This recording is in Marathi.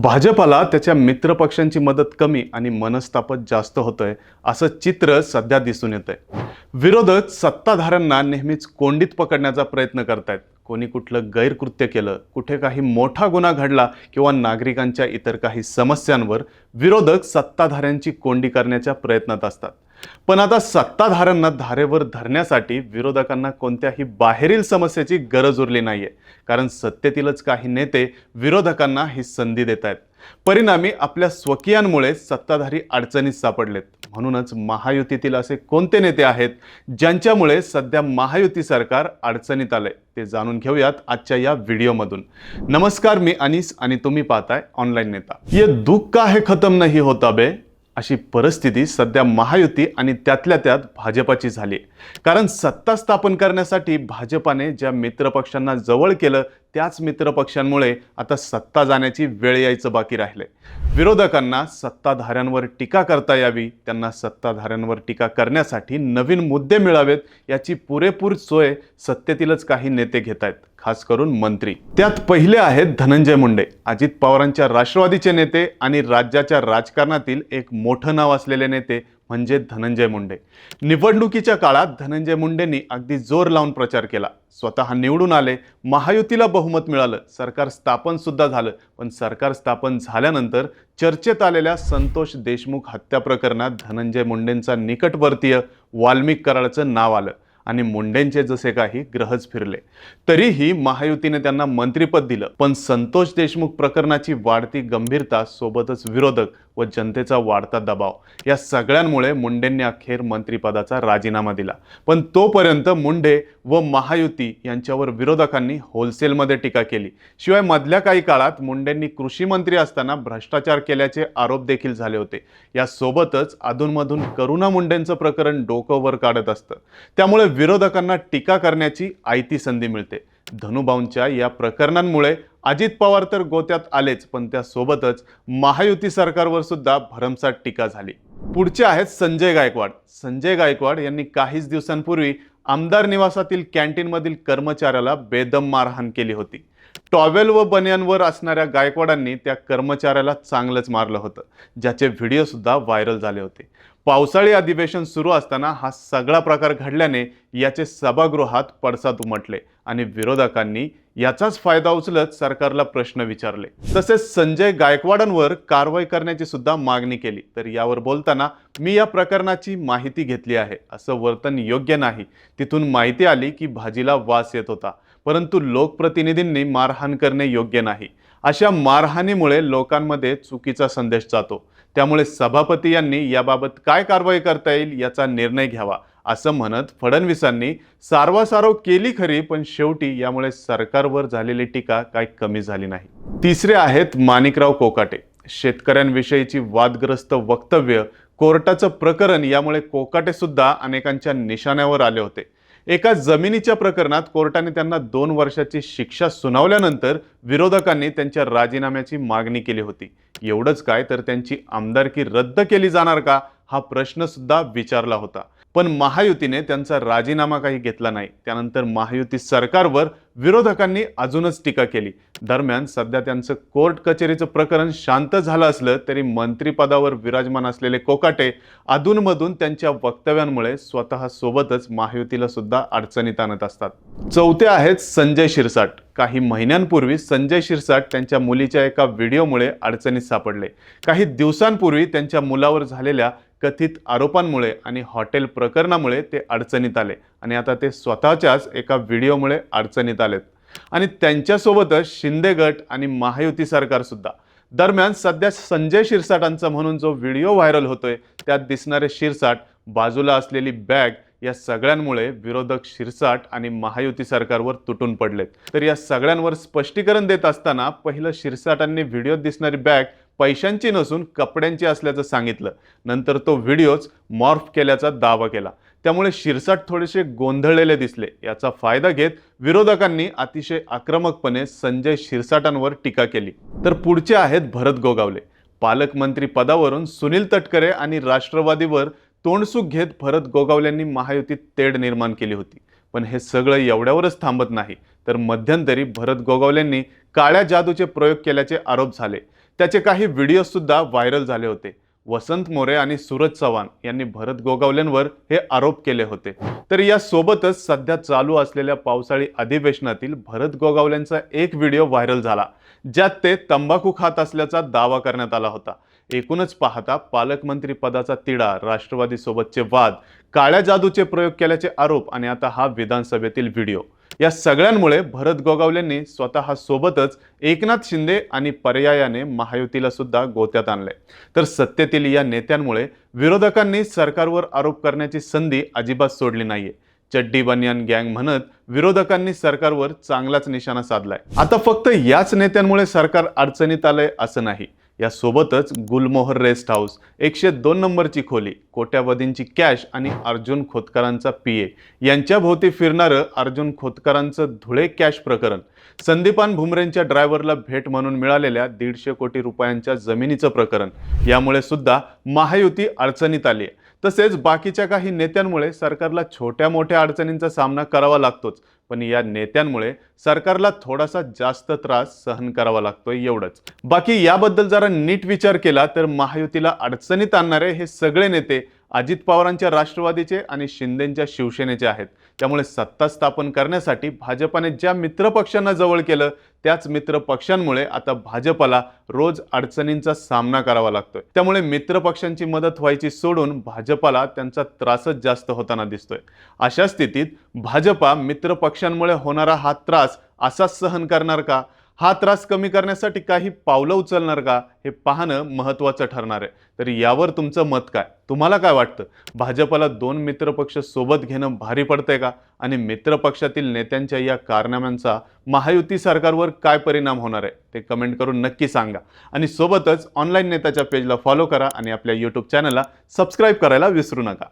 भाजपाला त्याच्या मित्रपक्षांची मदत कमी आणि मनस्तापच जास्त होतंय असं चित्र सध्या दिसून येत आहे विरोधक सत्ताधाऱ्यांना नेहमीच कोंडीत पकडण्याचा प्रयत्न करतायत. कोणी कुठलं गैरकृत्य केलं कुठे काही मोठा गुन्हा घडला किंवा नागरिकांच्या इतर काही समस्यांवर विरोधक सत्ताधाऱ्यांची कोंडी करण्याच्या प्रयत्नात असतात. पण आता सत्ताधाऱ्यांना धारेवर धरण्यासाठी विरोधकांना कोणत्याही बाहेरील समस्येची गरज उरली नाहीये. कारण सत्तेतीलच काही नेते विरोधकांना ही संधी देत आहेत परिणामी आपल्या स्वकीयांमुळे सत्ताधारी अडचणीत सापडलेत. म्हणूनच महायुतीतील असे कोणते नेते आहेत ज्यांच्यामुळे सध्या महायुती सरकार अडचणीत आलंय ते जाणून घेऊयात आजच्या या व्हिडिओमधून. नमस्कार मी अनिस आणि तुम्ही पाहताय ऑनलाईन नेता. ये दुःख का हे खतम नाही होता बे. अशी परिस्थिती सध्या महायुती आणि त्यातल्या त्यात भाजपाची झाली. कारण सत्ता स्थापन करण्यासाठी भाजपाने ज्या मित्रपक्षांना जवळ केलं त्याच मित्रपक्षांमुळे आता सत्ता जाण्याची वेळ यायचं बाकी राहिले विरोधकांना सत्ताधाऱ्यांवर टीका करता यावी त्यांना सत्ताधाऱ्यांवर टीका करण्यासाठी नवीन मुद्दे मिळावेत याची पुरेपूर सोय सत्तेतीलच काही नेते घेत आहेत खास करून मंत्री. त्यात पहिले आहेत धनंजय मुंडे. अजित पवारांच्या राष्ट्रवादीचे नेते आणि राज्याच्या राजकारणातील एक मोठं नाव असलेले नेते म्हणजे धनंजय मुंडे. निवडणुकीच्या काळात धनंजय मुंडेंनी अगदी जोर लावून प्रचार केला. स्वतः निवडून आले महायुतीला बहुमत मिळालं सरकार स्थापन सुद्धा झालं. पण सरकार स्थापन झाल्यानंतर चर्चेत आलेल्या संतोष देशमुख हत्या प्रकरणात धनंजय मुंडेंचा निकटवर्तीय वाल्मिक कराडचं नाव आलं. आणि मुंडेंचे जसे काही ग्रहच फिरले. तरीही महायुतीने त्यांना मंत्रिपद दिलं पण संतोष देशमुख प्रकरणाची वाढती गंभीरता सोबतच विरोधक व जनतेचा वाढता दबाव या सगळ्यांमुळे मुंडेंनी अखेर मंत्रिपदाचा राजीनामा दिला. पण तोपर्यंत मुंडे व महायुती यांच्यावर विरोधकांनी होलसेलमध्ये टीका केली. शिवाय मधल्या काही काळात मुंडेंनी कृषी मंत्री असताना भ्रष्टाचार केल्याचे आरोप देखील झाले होते. यासोबतच अधूनमधून करुणा मुंडेंचं प्रकरण डोकं वर काढत असतं. त्यामुळे विरोधकांना टीका करण्याची आयती संधी मिळते. धनुभाऊंच्या या प्रकरणांमुळे अजित पवार तर गोत्यात आलेच पण त्यासोबतच महायुती सरकारवर सुद्धा भरमसाठ टीका झाली. पुढचे आहेत संजय गायकवाड. संजय गायकवाड यांनी काहीच दिवसांपूर्वी आमदार निवासातील कॅन्टीनमधील कर्मचाऱ्याला बेदम मारहाण केली होती. टॉवेल व बनियांवर असणाऱ्या गायकवाडांनी त्या कर्मचाऱ्याला चांगलंच मारलं होतं ज्याचे व्हिडिओ सुद्धा व्हायरल झाले होते. पावसाळी अधिवेशन सुरू असताना हा सगळा प्रकार घडल्याने याचे सभागृहात पडसाद उमटले आणि विरोधकांनी याचाच फायदा उचलत सरकारला प्रश्न विचारले. तसेच संजय गायकवाडांवर कारवाई करण्याची सुद्धा मागणी केली. तर यावर बोलताना मी या प्रकरणाची माहिती घेतली आहे असं वर्तन योग्य नाही. तिथून माहिती आली की भाजीला वास येत होता परंतु लोकप्रतिनिधींनी मारहाण करणे योग्य नाही. अशा मारहाणीमुळे लोकांमध्ये चुकीचा संदेश जातो. त्यामुळे सभापती यांनी याबाबत काय कारवाई करता येईल याचा निर्णय घ्यावा असं म्हणत फडणवीसांनी सारवासारव केली खरी पण शेवटी यामुळे सरकारवर झालेली टीका काही कमी झाली नाही. तिसरे आहेत माणिकराव कोकाटे. शेतकऱ्यांविषयीची वादग्रस्त वक्तव्य कोर्टाचं प्रकरण यामुळे कोकाटे सुद्धा अनेकांच्या निशाण्यावर आले होते. एका जमिनीच्या प्रकरणात कोर्टाने त्यांना दोन वर्षाची शिक्षा सुनावल्यानंतर विरोधकांनी त्यांच्या राजीनाम्याची मागणी केली होती. एवढंच काय तर त्यांची आमदारकी रद्द केली जाणार का हा प्रश्न सुद्धा विचारला होता. पण महायुतीने त्यांचा राजीनामा काही घेतला नाही. त्यानंतर महायुती सरकारवर विरोधकांनी अजूनच टीका केली. दरम्यान सध्या त्यांचं कोर्ट कचेरीचं प्रकरण शांत झालं असलं तरी मंत्रिपदावर विराजमान असलेले कोकाटे अधूनमधून त्यांच्या वक्तव्यांमुळे स्वतःसोबतच महायुतीला सुद्धा अडचणीत आणत असतात. चौथे आहेत संजय शिरसाट. काही महिन्यांपूर्वी संजय शिरसाट त्यांच्या मुलीच्या एका व्हिडिओमुळे अडचणीत सापडले. काही दिवसांपूर्वी त्यांच्या मुलावर झालेल्या कथित आरोपांमुळे आणि हॉटेल प्रकरणामुळे ते अडचणीत आले. आणि आता ते स्वतःच्याच एका व्हिडिओमुळे अडचणीत आलेत. आणि त्यांच्यासोबतच शिंदे गट आणि महायुती सरकार सुद्धा. दरम्यान सध्या संजय शिरसाटांचा म्हणून जो व्हिडिओ व्हायरल होतोय त्यात दिसणारे शिरसाट बाजूला असलेली बॅग या सगळ्यांमुळे विरोधक शिरसाट आणि महायुती सरकारवर तुटून पडलेत. तर या सगळ्यांवर स्पष्टीकरण देत असताना पहिलं शिरसाटांनी व्हिडिओत दिसणारी बॅग पैशांची नसून कपड्यांची असल्याचं सांगितलं. नंतर तो व्हिडिओच मॉर्फ केल्याचा दावा केला. त्यामुळे शिरसाट थोडेसे गोंधळलेले दिसले. याचा फायदा घेत विरोधकांनी अतिशय आक्रमकपणे संजय शिरसाटांवर टीका केली. तर पुढचे आहेत भरत गोगावले. पालकमंत्री पदावरून सुनील तटकरे आणि राष्ट्रवादीवर तोंडसुख घेत भरत गोगावल्यांनी महायुतीत तेढ निर्माण केली होती. पण हे सगळं एवढ्यावरच थांबत नाही. तर मध्यंतरी भरत गोगावल्यांनी काळ्या जादूचे प्रयोग केल्याचे आरोप झाले. त्याचे काही व्हिडिओ सुद्धा व्हायरल झाले होते. वसंत मोरे आणि सूरज चव्हाण यांनी भरत गोगावलेंवर हे आरोप केले होते. तर यासोबतच सध्या चालू असलेल्या पावसाळी अधिवेशनातील भरत गोगावलेंचा एक व्हिडिओ व्हायरल झाला ज्यात ते तंबाखू खात असल्याचा दावा करण्यात आला होता. एकूणच पाहता पालकमंत्री पदाचा तिढा राष्ट्रवादीसोबतचे वाद काळ्या जादूचे प्रयोग केल्याचे आरोप आणि आता हा विधानसभेतील व्हिडिओ या सगळ्यांमुळे भरत गोगावलेंनी स्वतः सोबतच एकनाथ शिंदे आणि पर्यायाने महायुतीला सुद्धा गोत्यात आणले. तर सत्तेतील या नेत्यांमुळे विरोधकांनी सरकारवर आरोप करण्याची संधी अजिबात सोडली नाहीये. चड्डी बनियान गँग म्हणत विरोधकांनी सरकारवर चांगलाच निशाणा साधलाय. आता फक्त याच नेत्यांमुळे सरकार अडचणीत आलंय असं नाही. यासोबतच गुलमोहर रेस्ट हाऊस एकशे दोन नंबरची खोली कोट्यावधींची कॅश आणि अर्जुन खोतकरांचा पीए ए. यांच्याभोवती फिरणारं अर्जुन खोतकरांचं धुळे कॅश प्रकरण. संदीपान भुमरेंच्या ड्रायव्हरला भेट म्हणून मिळालेल्या दीडशे कोटी रुपयांच्या जमिनीचं प्रकरण. यामुळे सुद्धा महायुती अडचणीत आली आहे. तसेच बाकीच्या काही नेत्यांमुळे सरकारला छोट्या मोठ्या अडचणींचा सामना करावा लागतोच. पण या नेत्यांमुळे सरकारला थोडासा जास्त त्रास सहन करावा लागतोय एवढंच. बाकी याबद्दल जरा नीट विचार केला तर महायुतीला अडचणीत आणणारे हे सगळे नेते अजित पवारांच्या राष्ट्रवादीचे आणि शिंदेच्या शिवसेनेचे आहेत. त्यामुळे सत्ता स्थापन करण्यासाठी भाजपाने ज्या मित्रपक्षांना जवळ केलं त्याच मित्रपक्षांमुळे आता भाजपाला रोज अडचणींचा सामना करावा लागतोय. त्यामुळे मित्रपक्षांची मदत व्हायची सोडून भाजपाला त्यांचा त्रासच जास्त होताना दिसतोय. अशा स्थितीत भाजपा मित्रपक्षांमुळे होणारा हा त्रास असाच सहन करणार का? हा त्रास कमी करण्यासाठी काही पावलं उचलणार का हे पाहणं महत्त्वाचं ठरणार आहे. तर यावर तुमचं मत काय? तुम्हाला काय वाटतं? भाजपला दोन मित्रपक्ष सोबत घेणं भारी पडतंय का? आणि मित्रपक्षातील नेत्यांच्या या कारनाम्यांचा महायुती सरकारवर काय परिणाम होणार आहे? ते कमेंट करून नक्की सांगा. आणि सोबतच ऑनलाईन नेत्याच्या पेजला फॉलो करा आणि आपल्या यूट्यूब चॅनलला सबस्क्राईब करायला विसरू नका.